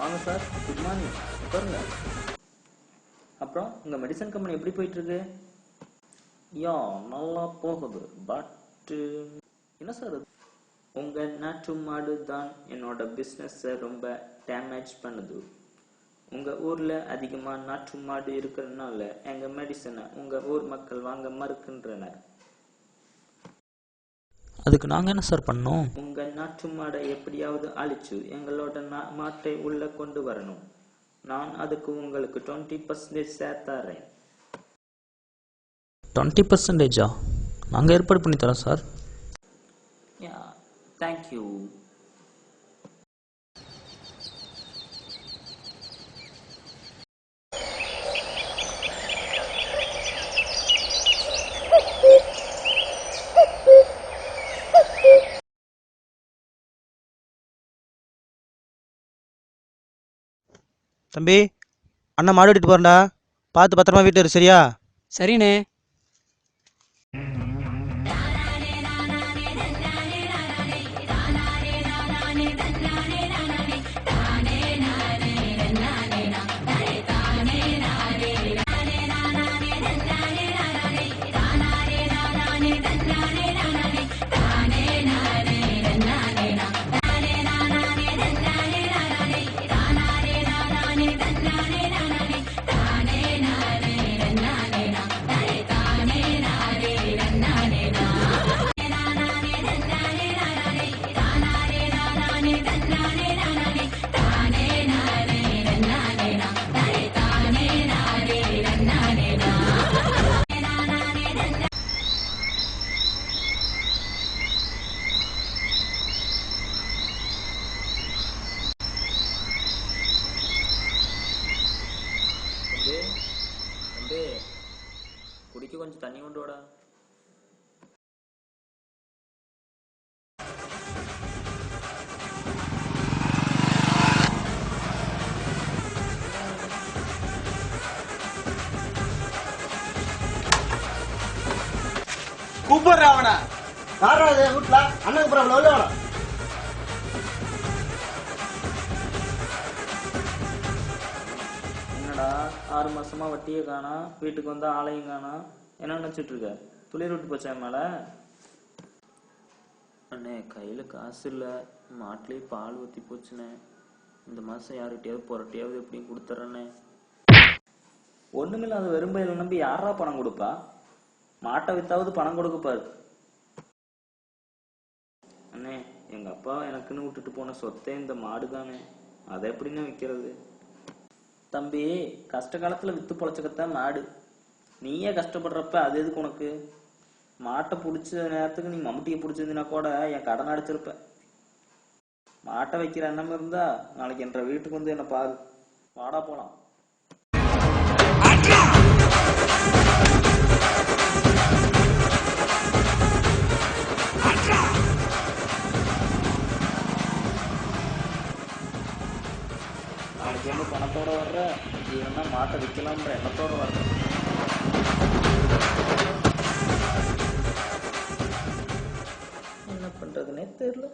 வாங்க sir good morning உட்காருங்க. அப்புறம் உங்கள் மெடிசன் கம்பெனி எப்படி போயிட்டு இருக்கு யா நல்லா போகுது. பட் என்ன சார் உங்க நாட்டு மாடு தான் என்னோட பிஸ்னஸை ரொம்ப டேமேஜ் பண்ணுது. உங்க ஊர்ல அதிகமா நாட்டு மாடு இருக்கிறதுனால எங்க மெடிசனை உங்க ஊர் மக்கள் வாங்க மறுக்கின்றனர். அதுக்கு நாங்கள் என்ன சார் பண்ணோம்? உங்க நாட்டு மாடை எப்படியாவது அழிச்சு எங்களோட மாட்டை உள்ள கொண்டு வரணும். நான் அதுக்கு உங்களுக்கு டுவெண்ட்டி பர்சன்டேஜ் சேர்த்தாரேன் டுவெண்ட்டி பர்சன்டேஜா நாங்கள் ஏற்பாடு பண்ணி தரோம் சார். யா தேங்க்யூ தம்பி அண்ணன் மாடு எடுத்துட்டு போறேன்டா. பார்த்து பத்திரமா வீட்டில் இரு சரியா? சரிண்ணே. என்னடா ஆறு மாசமா வட்டியை காணா வீட்டுக்கு வந்தா ஆளையும் காணா என்ன நினைச்சிட்டு இருக்க? துளிர் விட்டு போச்சா மேல? அண்ணே கையில காசு இல்ல. மாட்டுலயே பால் ஊத்தி போச்சுண்ணே. இந்த மாசம் யார்கிட்டயாவது புரட்டியாவது எப்படியும் கொடுத்துட்றேண்ணே ஒண்ணுமில்லாத வெறும்பையில நம்பி யாரா பணம் கொடுப்பா? மாட்டை வித்தாவது பணம் கொடுக்கப்பாரு அண்ணே எங்க அப்பா எனக்குன்னு விட்டுட்டு போன சொத்தே இந்த மாடு தானே அதை எப்படின்னு விற்கிறது தம்பி கஷ்ட காலத்துல வித்து பொழைச்சக்கத்தான் மாடு. நீயே கஷ்டப்படுறப்ப அது எதுக்கு உனக்கு? மாட்டை பிடிச்ச நேரத்துக்கு நீ மம்முட்டியை பிடிச்சிருந்தீனா கூட என் கடன் அடிச்சிருப்ப. மாட்டை வைக்கிற எண்ணம் இருந்தா நாளைக்கு என்ற வீட்டுக்கு வந்து என்ன பாரு. வாடா போலாம். நாளைக்கு வந்து பணத்தோட வர்ற இல்லைன்னா மாட்டை விற்கலாம்ன்ற எண்ணத்தோட வர்ற. என்ன பண்றதுனே தெரியல.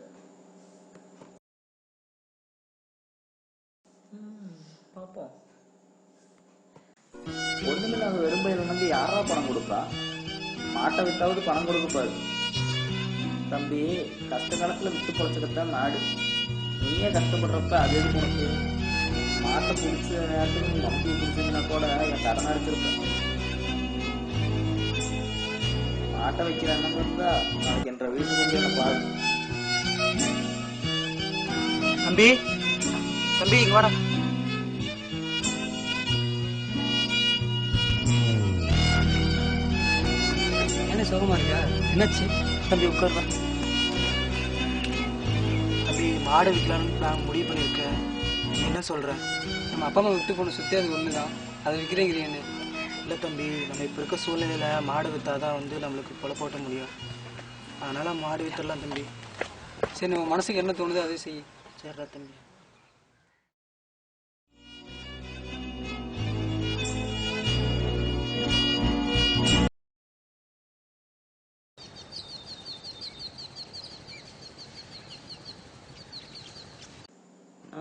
ம், பாப்போம். ஒண்ணுமில்லாத வெறும்பையில நம்பி யாரா பணம் கொடுப்பா? மாட்டை வித்தாவது பணம் கொடுக்க பாரு தம்பி கஷ்ட காலத்துல வித்து பொழைச்சக்கத்தான் நாடு. நீயே கஷ்டப்படுறப்ப அது எதுக்கு உனக்கு? மாட்டை பிடிச்ச நேரத்துக்கு நீ மம்பி பிடிச்சிருந்தா கூட என் கடன் அடிச்சிருப்பேன் மாட்டை வைக்கிற எண்ணம் இருந்தா நாளைக்கு என்ற வீட்டுக்கு வந்து என்ன பாரு. தம்பி தம்பி இங்க வாடா. என்ன சோகமா இருக்கா? என்னாச்சு? தம்பி உட்காருடா தம்பி மாடு விற்கலான்னு நான் முடிவு பண்ணியிருக்கேன். என்ன சொல்ற? நம்ம அப்பா அம்மா விட்டு போன சுற்றி அது ஒன்று தான் அதை விற்கிறேங்கிறீங்கன்னு இல்லை தம்பி நம்ம இப்போ இருக்க சூழ்நிலையில மாடு விற்றாதான் வந்து நம்மளுக்கு பொழப்போட்ட முடியும். அதனால மாடு வித்துடலாம் தம்பி. சரி நம்ம மனசுக்கு என்ன தோணுதோ அதை செய். சரிடா தம்பி.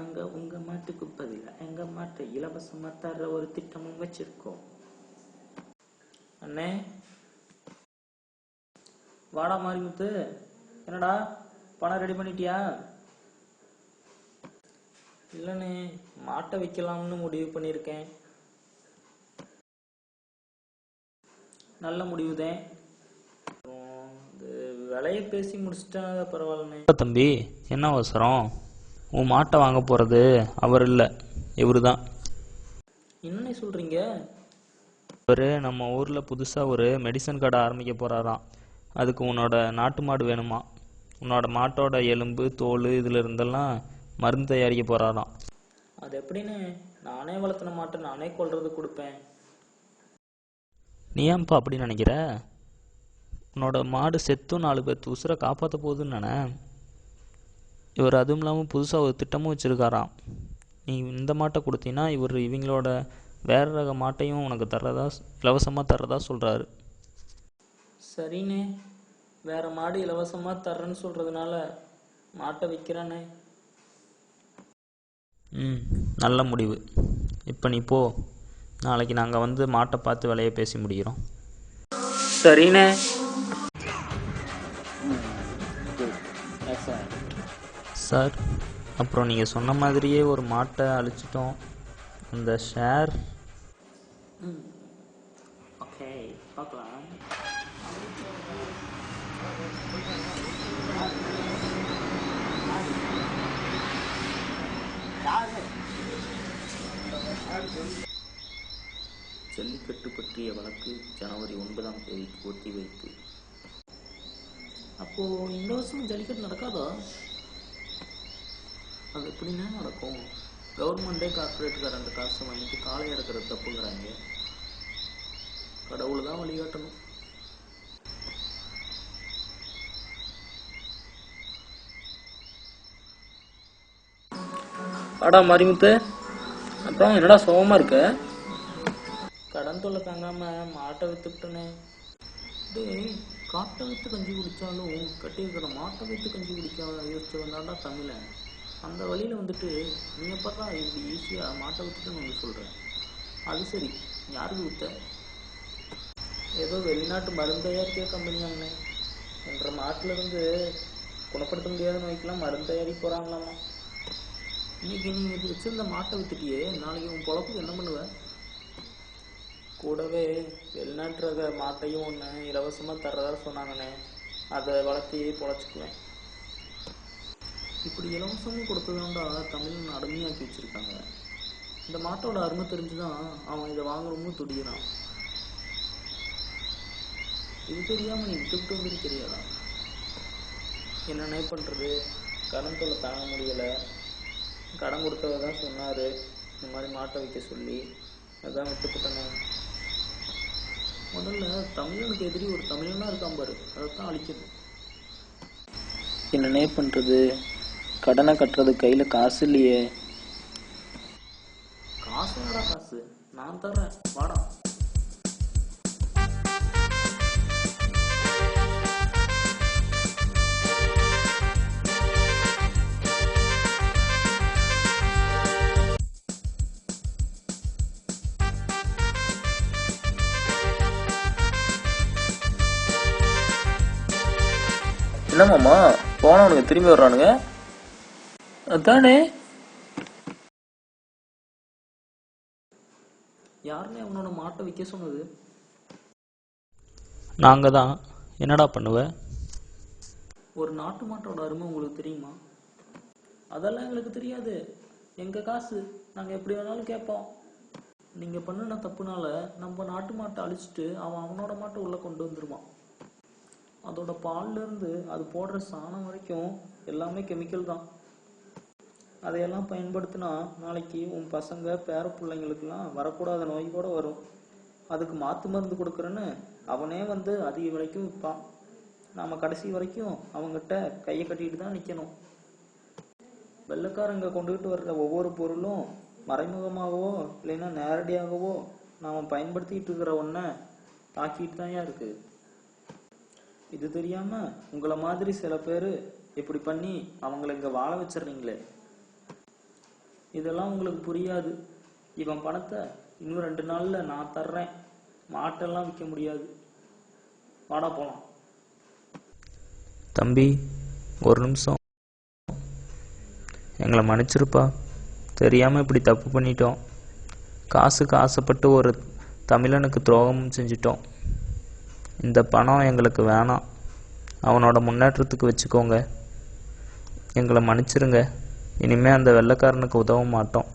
நாங்க உங்க மாட்டுக்கு பதிலா. எங்க மாட்டை இலவசமா தர்ற ஒரு திட்டமும் வச்சிருக்கோம். அண்ணே. வாடா மாரிமுத்து. என்னடா? பணம் ரெடி பண்ணிட்டியா? இல்லைண்ணே மாட்டை வைக்கலாம்னு முடிவு பண்ணியிருக்கேன். நல்ல முடிவுதான் அப்புறம் விலையை பேசி முடிச்சிட்டா பரவாயில்லண்ணே. தம்பி என்ன அவசரம்? உன் மாட்டை வாங்க போகிறது அவர் இல்லை. இவர் தான் என்னண்ணே சொல்றீங்க? இவர் நம்ம ஊரில் புதுசாக ஒரு மெடிசன் கடை ஆரம்பிக்க போகிறாராம் அதுக்கு உன்னோட நாட்டு மாடு வேணுமா? உன்னோட மாட்டோட எலும்பு தோல் இதில் இருந்தெல்லாம் மருந்து தயாரிக்க போகிறாராம் அது எப்படின்னு நானே வளர்த்துன மாட்டை நானே கொல்றது கொடுப்பேன். நீ ஏன்ப்பா அப்படி நினைக்கிற? உன்னோட மாடு செத்தும் நாலு பேர் உசுரை காப்பாற்ற போகுதுன்னு நினை இவர் அதுவும் இல்லாமல் புதுசாக ஒரு திட்டமும் வச்சுருக்காராம். நீ இந்த மாட்டை கொடுத்தீங்கன்னா இவர் இவங்களோட வேற ரக மாட்டையும் உனக்கு தர்றதா இலவசமாக தர்றதா சொல்கிறாரு சரிண்ணே. வேற மாடு இலவசமா தர்றேன்னு சொல்றதுனால மாட்டை விற்கிறேண்ணே ம் நல்ல முடிவு. இப்போ நீ போ. நாளைக்கு நாங்கள் வந்து மாட்டை பார்த்து விலையை பேசி முடிக்கிறோம். சரிண்ணே. சார். அப்புறம் நீங்கள் சொன்ன மாதிரியே ஒரு மாட்டை அழிச்சிட்டோம். அந்த ஷேர். ஓகே பார்க்கலாம். ஜல்லிக்கட்டு பற்றிய வழக்கு ஜனவரி ஒன்பதாம் தேதிக்கு ஒத்திவைப்பு. அப்போ இந்த வருஷம் ஜல்லிக்கட்டு நடக்காதா? அது எப்படின்னா நடக்கும். கவர்மெண்டே கார்பரேட்டுக்காரங்க காசை வாங்கிட்டு காலை அடக்கிறது தப்புங்கிறாங்க. கடவுள் தான் வழிகாட்டணும். அடா மரிமுத்து. அப்புறம் என்னடா சோகமா இருக்க? கடன் தொல்லை தாங்காம மாட்டை வித்துட்டனே டேய் காட்டை வித்து கஞ்சி குடிச்சாலும் கட்டி இருக்கிற மாட்டை வித்து கஞ்சி குடிக்க யோசிச்சு வந்தாண்டா தமிழன். அந்த வழியில் வந்துட்டு நீ எப்பதான் இப்படி ஈஸியாக மாட்டை வித்துட்டுன்னு உங்களுக்கு சொல்கிறேன் அது சரி. யாருக்கு வித்த ஏதோ வெளிநாட்டு மருந்து தயாரிக்கிற கம்பெனியாங்கண்ணே என்ற மாட்டிலிருந்து குணப்படுத்த முடியாத நோய்க்கெல்லாம் மருந்து தயாரிக்க போகிறாங்களாமா இன்னைக்கு நீ இப்படி வச்சிருந்த மாட்டை வித்துட்டியே நாளைக்கு உன் பொழப்புக்கு என்ன பண்ணுவேன் கூடவே வெளிநாட்டு ரக மாட்டையும் ஒன்று இலவசமாக தர்றதா சொன்னாங்கண்ணே. அதை வளர்த்தி பொழைச்சிக்குவேன். இப்படி இலவசமும் கொடுத்ததாண்டா தமிழ் அடிமையாக்கி வச்சுருக்காங்க. இந்த மாட்டோட அருமை தெரிஞ்சு தான் அவன் இதை வாங்கணும்னு துடிக்கிறான். இது தெரியாமல் நீ விட்டுவிட்டு வந்து தெரியாதா என்னென்ன பண்றது? கடன் தொல்லை தாங்க முடியலை. கடன் கொடுத்தவ தான் சொன்னார். இந்த மாதிரி மாட்டை வைக்க சொல்லி. அதான் விட்டுப்புட்டேனே. முதல்ல தமிழனுக்கு எதிரி ஒரு தமிழனாக இருக்கான் பாரு. அதைத்தான் அழிக்கணும். என்ன பண்ணுறது கடனை கட்டுறது கையில காசு இல்லையே. காசு காசு? நான் தர்றேன். வாடா. என்னமாம்மா போனவனுங்க திரும்பி வர்றானுங்க. அதானே? யாருமே அவனோட மாட்டை விற்க சொன்னது? நாங்கள் தான். என்னடா பண்ணுவ? ஒரு நாட்டு மாட்டோட அருமை உங்களுக்கு தெரியுமா? அதெல்லாம் எங்களுக்கு தெரியாது. எங்க காசு? நாங்க எப்படி வேணாலும் கேட்போம். நீங்க பண்ணுன தப்புனால நம்ம நாட்டு மாட்டை அழிச்சிட்டு அவன் அவனோட மாட்டை உள்ள கொண்டு வந்துருவான். அதோட பால்ல இருந்து அது போடுற சாணம் வரைக்கும் எல்லாமே கெமிக்கல் தான். அதையெல்லாம் பயன்படுத்தினா நாளைக்கு உன் பசங்க பேர பிள்ளைங்களுக்கெல்லாம் வரக்கூடாத நோய் கூட வரும். அதுக்கு மாத்து மருந்து கொடுக்குறேன்னு அவனே வந்து அதிக விலைக்கும் விற்பான். நாம கடைசி வரைக்கும் அவங்ககிட்ட கையை கட்டிட்டு தான் நிக்கணும். வெள்ளைக்காரங்க கொண்டுகிட்டு வர்ற ஒவ்வொரு பொருளும் மறைமுகமாகவோ இல்லைன்னா நேரடியாகவோ நாம பயன்படுத்திட்டு இருக்கிற ஒன்றை தாக்கிட்டு தான் இருக்கு. இது தெரியாம உங்களை மாதிரி சில பேர் இப்படி பண்ணி அவங்கள இங்க வாழ வச்சிடுறீங்களே. இதெல்லாம் உங்களுக்கு புரியாது. இவன் பணத்தை இன்னும் ரெண்டு நாள்ல நான் தர்றேன். மாட்டெல்லாம் விற்க முடியாது. வாடா போலாம். தம்பி ஒரு நிமிஷம். எங்களை மன்னிச்சிருப்பா. தெரியாமல் இப்படி தப்பு பண்ணிட்டோம். காசுக்கு ஆசைப்பட்டு ஒரு தமிழனுக்கு துரோகம் செஞ்சிட்டோம். இந்த பணம் எங்களுக்கு வேணாம். அவனோட முன்னேற்றத்துக்கு வச்சுக்கோங்க. எங்களை மன்னிச்சிருங்க. இனிமே அந்த வெள்ளைக்காரனுக்கு உதவ மாட்டோம்.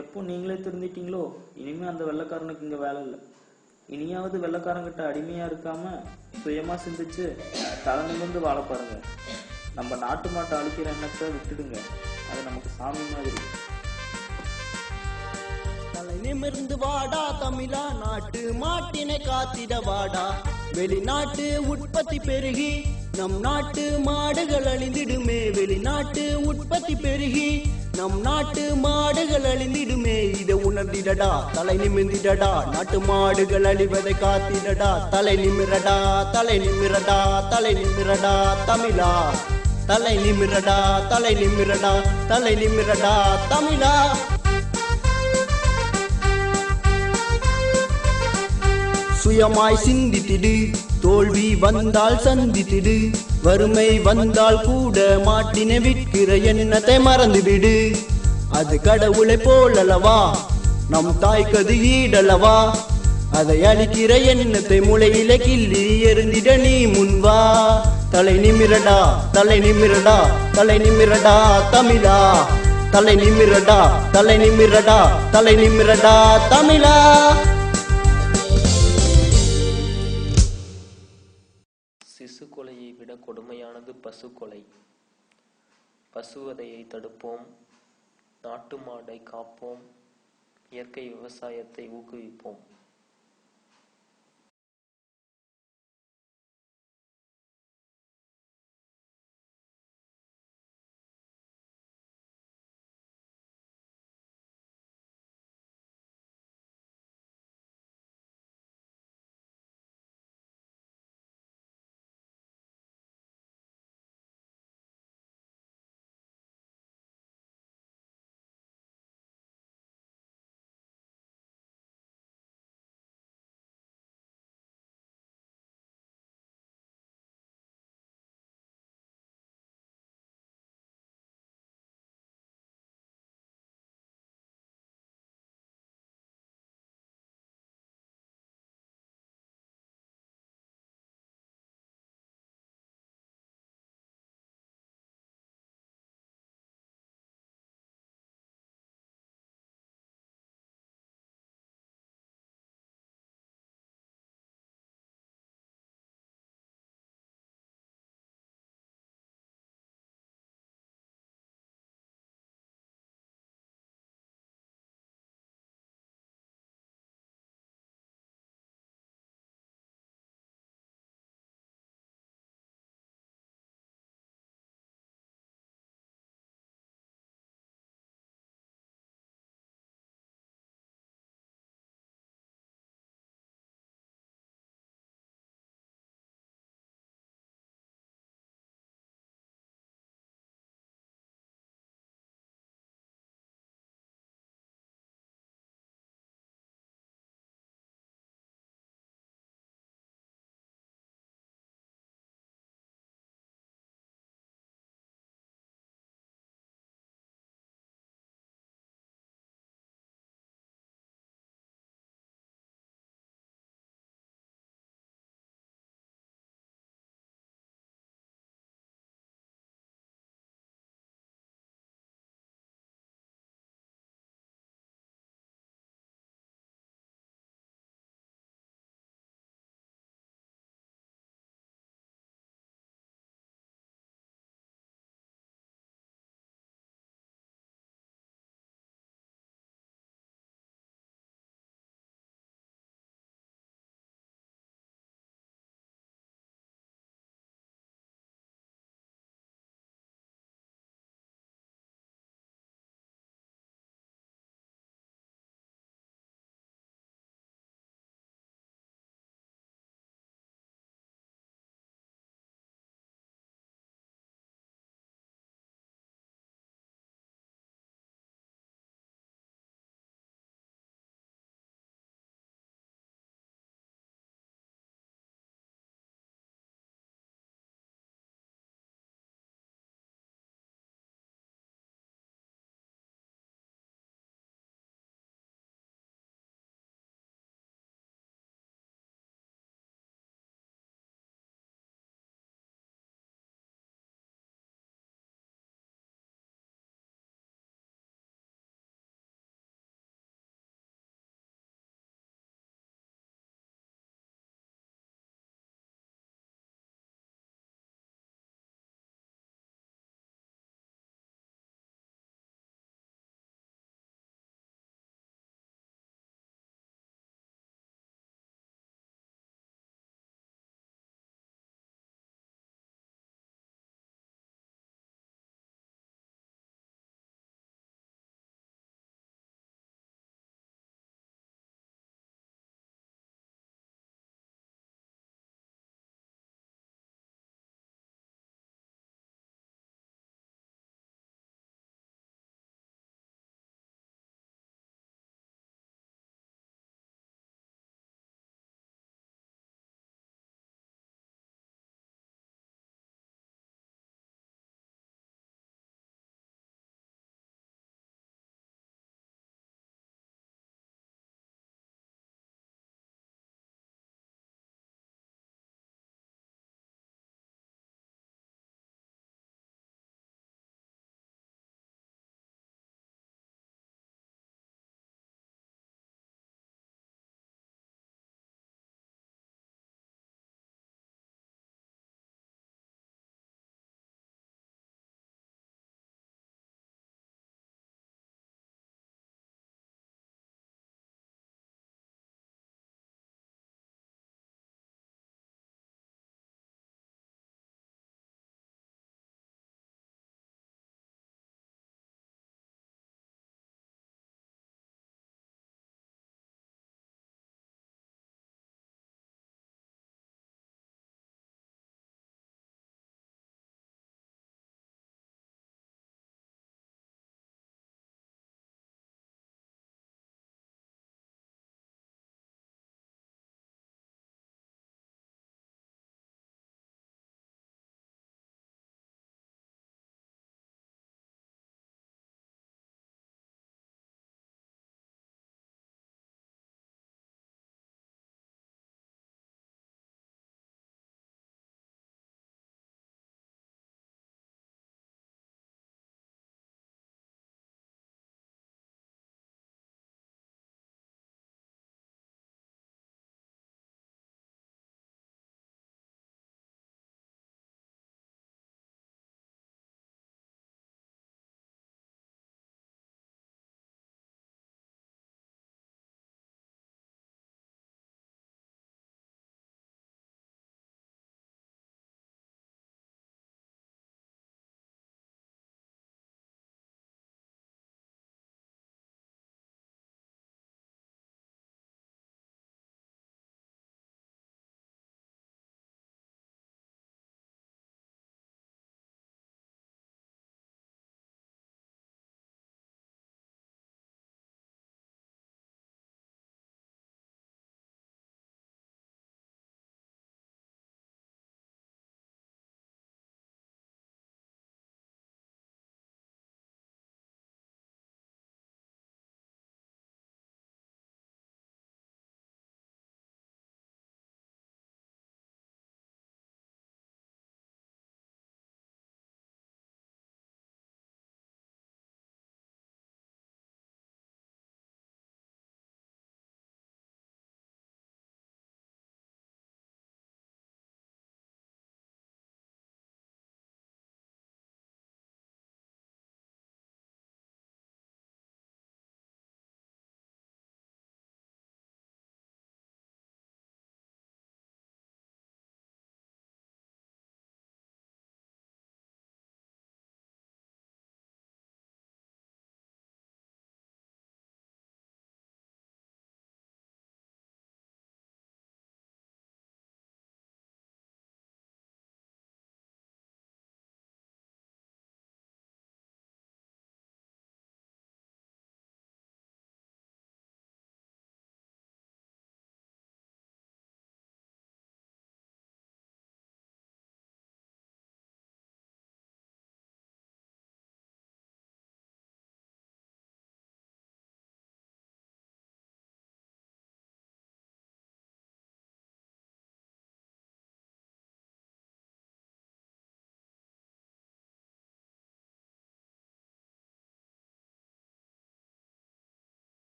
எப்போ நீங்களே திருந்திட்டீங்களோ இனிமே அந்த வெள்ளைக்காரனுக்கு இங்க வேலை இல்லை. இனியாவது வெள்ளைக்காரங்கிட்ட அடிமையா இருக்காம சுயமா சிந்திச்சு தலை நிமிர்ந்து வாழ பாருங்க. நம்ம நாட்டு மாட்டை அழிக்கிற எண்ணத்தை விட்டுடுங்க. அது நமக்கு சாமி மாதிரி. தலை நிமிர்ந்து வாடா தமிழா நாட்டு மாட்டினை காத்திட வாடா. வெளிநாட்டு உற்பத்தி பெருகி நம் நாட்டு மாடுகள் அழிந்திடுமே வெளிநாட்டு உற்பத்தி பெருகி நம் நாட்டு மாடுகள் அழிந்திடுமே இதை உணர்ந்திடடா தலை நிமிந்திடடா நாட்டு மாடுகள் அழிவதை காத்திடடா தலை நிமிரடா தலை நிமிரடா தலை நிமிரடா தமிழா தலை நிமிரடா தலை நிமிரடா தலை நிமிரடா தமிழா. சுயமாய் சிந்தித்திடு. தோல்வி வந்தால் சந்தித்திடு. வறுமை வந்தால் கூட மாட்டினை விற்கிற எண்ணத்தை மறந்துவிடு. அது கடவுளை போலல்லவா? நம் தாய்க்கது ஈடல்லவா? அதை அழிக்கிற எண்ணத்தை முளையில கிள்ளி எருந்திட நீ முன்வா தலை நிமிரடா தலை நிமிரடா தலை நிமிரடா தமிழா. தலை நிமிரடா தலை நிமிரடா தலை நிமிரடா தமிழா. கொடுமையானது பசு கொலை பசுவதையை தடுப்போம். நாட்டு மாடை காப்போம். இயற்கை விவசாயத்தை ஊக்குவிப்போம்.